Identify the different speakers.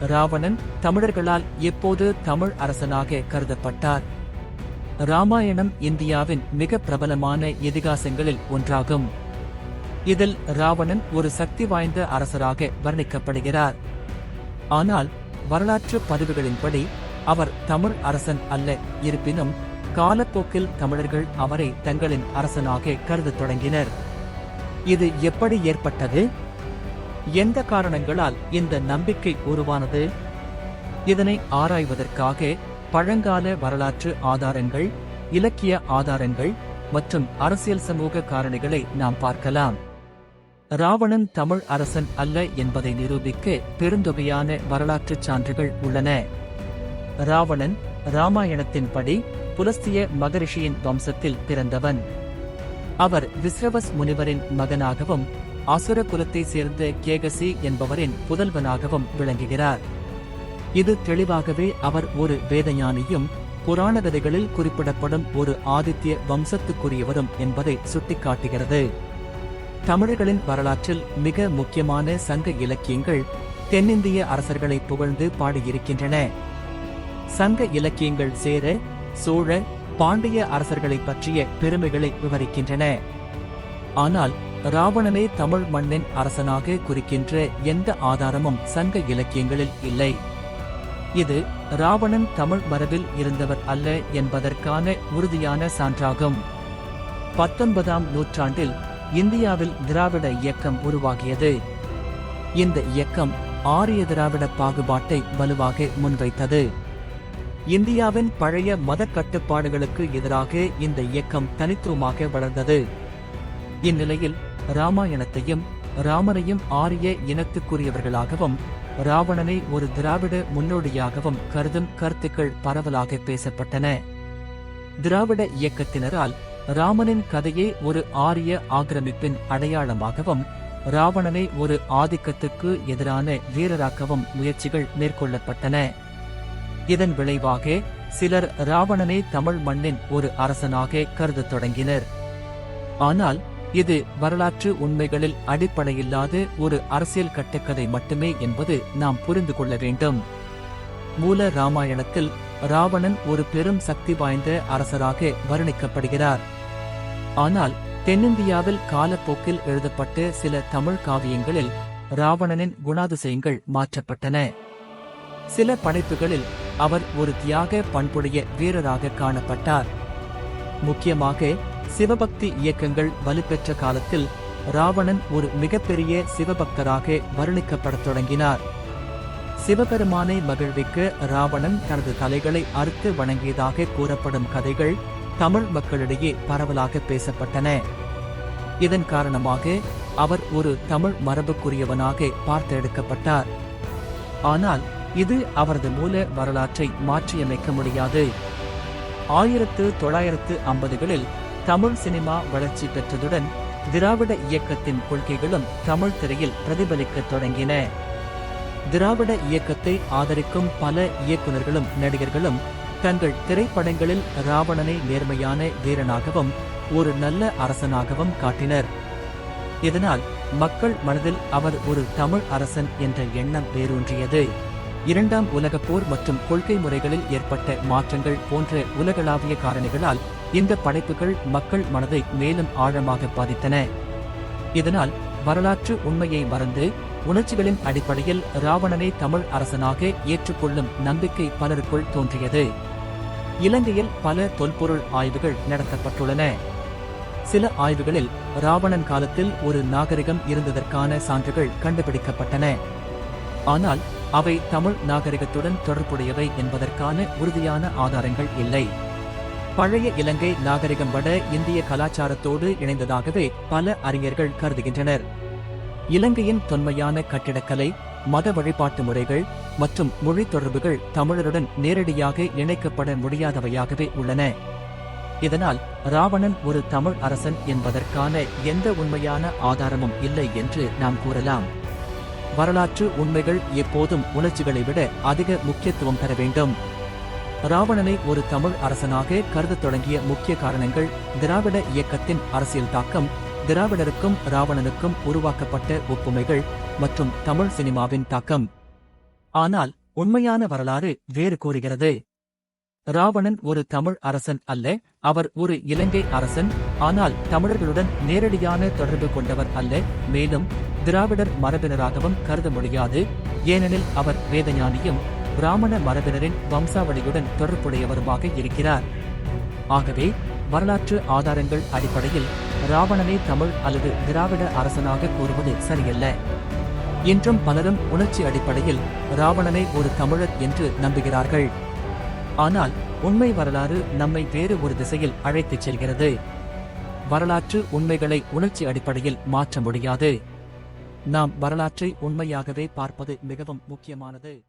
Speaker 1: ராவணன் தமிழர்களால் எப்போது தமிழ் அரசனாக கருதப்பட்டார்? ராமாயணம் இந்தியாவின் மிக பிரபலமான இதிகாசங்களில் ஒன்றாகும். இதில் ராவணன் ஒரு சக்தி வாய்ந்த அரசராக வர்ணிக்கப்படுகிறார். ஆனால் வரலாற்று பதிவுகளின்படி அவர் தமிழ் அரசன் அல்ல இருப்பினும் காலப்போக்கில் தமிழர்கள் அவரை தங்களின் அரசனாக கருதத் தொடங்கினர். இது எப்படி ஏற்பட்டது? எந்த காரணங்களால் இந்த நம்பிக்கை உருவானது? இதனை ஆராய்வதற்காக பழங்கால வரலாற்று ஆதாரங்கள் இலக்கிய ஆதாரங்கள் மற்றும் அரசியல் சமூக காரணிகளை நாம் பார்க்கலாம். ராவணன் தமிழ் அரசன் அல்ல என்பதை நிரூபிக்க பெருந்தொகையான வரலாற்றுச் சான்றுகள் உள்ளன. ராவணன் ராமாயணத்தின்படி புலஸ்திய மகரிஷியின் வம்சத்தில் பிறந்தவன். அவர் விஸ்ரவஸ் முனிவரின் மகனாகவும் அசுர குலத்தை சேர்ந்த கேகசி என்பவரின் புதல்வனாகவும் விளங்குகிறார். இது தெளிவாகவே அவர் ஒரு வேதஞானியும் புராண கதைகளில் குறிப்பிடப்படும் ஒரு ஆதித்ய வம்சத்துக்குரியவரும் என்பதை சுட்டிக்காட்டுகிறது. தமிழர்களின் வரலாற்றில் மிக முக்கியமான சங்க இலக்கியங்கள் தென்னிந்திய அரசர்களை புகழ்ந்து பாடியிருக்கின்றன. சங்க இலக்கியங்கள் சேர சோழ பாண்டிய அரசர்களைப் பற்றிய பெருமைகளை விவரிக்கின்றன. ஆனால் ராவணனே தமிழ் மண்ணின் அரசனாக குறிக்கின்ற எந்த ஆதாரமும் சங்க இலக்கியங்களில் இல்லை. இது ராவணன் தமிழ் மரபில் இருந்தவர் அல்ல என்பதற்கான உறுதியான சான்றாகும். பத்தொன்பதாம் நூற்றாண்டில் இந்தியாவில் திராவிட இயக்கம் உருவாகியது. இந்த இயக்கம் ஆரிய திராவிட பாகுபாட்டை வலுவாக முன்வைத்தது. இந்தியாவின் பழைய மத கட்டுப்பாடுகளுக்கு எதிராக இந்த இயக்கம் தனித்துவமாக வளர்ந்தது. இந்நிலையில் ராமாயணத்தையும் ராமனையும் ஆரிய இனத்துக்குரியவர்களாகவும் ராவணனை ஒரு திராவிட முன்னோடியாகவும் கருதும் கருத்துக்கள் பரவலாக பேசப்பட்டன. திராவிட இயக்கத்தினரால் ராமனின் கதையை ஒரு ஆரிய ஆக்கிரமிப்பின் அடையாளமாகவும் ராவணனை ஒரு ஆதிக்கத்துக்கு எதிரான வீரராக்கவும் முயற்சிகள் மேற்கொள்ளப்பட்டன. இதன் விளைவாக சிலர் ராவணனை தமிழ் மண்ணின் ஒரு அரசனாக கருதத் தொடங்கினர். ஆனால் இது வரலாற்று உண்மைகளில் அடிப்படையில்லாத ஒரு அரசியல் கட்டுக்கதை மட்டுமே என்பது நாம் புரிந்து கொள்ள வேண்டும். மூல ராமாயணத்தில் ராவணன் ஒரு பெரும் சக்தி வாய்ந்த அரசராக வர்ணிக்கப்படுகிறார். ஆனால் தென்னிந்தியாவில் காலப்போக்கில் எழுதப்பட்ட சில தமிழ் காவியங்களில் ராவணனின் குணாதிசயங்கள் மாற்றப்பட்டன. சில படைப்புகளில் அவர் ஒரு தியாக பண்புடைய வீரராக காணப்பட்டார். முக்கியமாக சிவபக்தி இயக்கங்கள் வலுப்பெற்ற காலத்தில் ராவணன் ஒரு மிகப்பெரிய சிவபக்தராக வர்ணிக்கப்படத் தொடங்கினார். சிவபெருமானை மகிழ்விக்க ராவணன் தனது தலைகளை அறுத்து வணங்கியதாக கூறப்படும் கதைகள் தமிழ் மக்களிடையே பரவலாக பேசப்பட்டன. இதன் காரணமாக அவர் ஒரு தமிழ் மரபுக்குரியவனாக பார்த்தெடுக்கப்பட்டார். ஆனால் இது அவரது மூல வரலாற்றை மாற்றியமைக்க முடியாது. ஆயிரத்து தொள்ளாயிரத்து ஐம்பதுகளில் தமிழ் சினிமா வளர்ச்சி பெற்றதுடன் திராவிட இயக்கத்தின் கொள்கைகளும் தமிழ் திரையில் பிரதிபலிக்கத் தொடங்கின. திராவிட இயக்கத்தை ஆதரிக்கும் பல இயக்குநர்களும் நடிகர்களும் தங்கள் திரைப்படங்களில் ராவணனை நேர்மையான வீரனாகவும் ஒரு நல்ல அரசனாகவும் காட்டினர். இதனால் மக்கள் மனதில் அவர் ஒரு தமிழ் அரசன் என்ற எண்ணம் வேரூன்றியது. இரண்டாம் உலகப் போர் மற்றும் கொள்கை முறைகளில் ஏற்பட்ட மாற்றங்கள் போன்ற உலகளாவிய காரணிகளால் இந்த படைப்புகள் மக்கள் மனதை மேலும் ஆழமாக பாதித்தன. இதனால் வரலாற்று உண்மையை மறந்து உணர்ச்சிகளின் அடிப்படையில் ராவணனை தமிழ் அரசனாக ஏற்றுக்கொள்ளும் நம்பிக்கை பலருக்குள் தோன்றியது. இலங்கையில் பல தொல்பொருள் ஆய்வுகள் நடத்தப்பட்டுள்ளன. சில ஆய்வுகளில் ராவணன் காலத்தில் ஒரு நாகரிகம் இருந்ததற்கான சான்றுகள் கண்டுபிடிக்கப்பட்டன. ஆனால் அவை தமிழ் நாகரிகத்துடன் தொடர்புடையவை என்பதற்கான உறுதியான ஆதாரங்கள் இல்லை. பழைய இலங்கை நாகரிகம் வட இந்திய கலாச்சாரத்தோடு இணைந்ததாகவே பல அறிஞர்கள் கருதுகின்றனர். இலங்கையின் தொன்மையான கட்டிடக்கலை மத வழிபாட்டு முறைகள் மற்றும் மொழி தொடர்புகள் தமிழருடன் நேரடியாக இணைக்கப்பட முடியாதவையாகவே உள்ளன. இதனால் ராவணன் ஒரு தமிழ் அரசன் என்பதற்கான எந்த உண்மையான ஆதாரமும் இல்லை என்று நாம் கூறலாம். வரலாற்று உண்மைகள் எப்போதும் உணர்ச்சிகளை விட அதிக முக்கியத்துவம் பெற வேண்டும். ராவணனை ஒரு தமிழ் அரசனாக கருதத் தொடங்கிய முக்கிய காரணங்கள் திராவிட இயக்கத்தின் அரசியல் தாக்கம் திராவிடருக்கும் ராவணனுக்கும் உருவாக்கப்பட்ட ஒப்புமைகள் மற்றும் தமிழ் சினிமாவின் தாக்கம். ஆனால் உண்மையான வரலாறு வேறு கூறுகிறது. ராவணன் ஒரு தமிழ் அரசன் அல்ல அவர் ஒரு இலங்கை அரசன் ஆனால் தமிழர்களுடன் நேரடியான தொடர்பு கொண்டவர் அல்ல மேலும் திராவிடர் மரபினராகவும் கருத முடியாது ஏனெனில் அவர் வேதஞானியும் பிராமண மரபினரின் வம்சாவளியுடன் தொடர்புடையவருமாக இருக்கிறார். ஆகவே வரலாற்று ஆதாரங்கள் அடிப்படையில் ராவணனை தமிழ் அல்லது திராவிட அரசனாக கூறுவது சரியல்ல. இன்றும் பலரும் உணர்ச்சி அடிப்படையில் ராவணனை ஒரு தமிழர் என்று நம்புகிறார்கள். ஆனால் உண்மை வரலாறு நம்மை வேறு ஒரு திசையில் அழைத்துச் செல்கிறது. வரலாற்று உண்மைகளை உணர்ச்சி அடிப்படையில் மாற்ற முடியாது. நாம் வரலாற்றை உண்மையாகவே பார்ப்பது மிகவும் முக்கியமானது.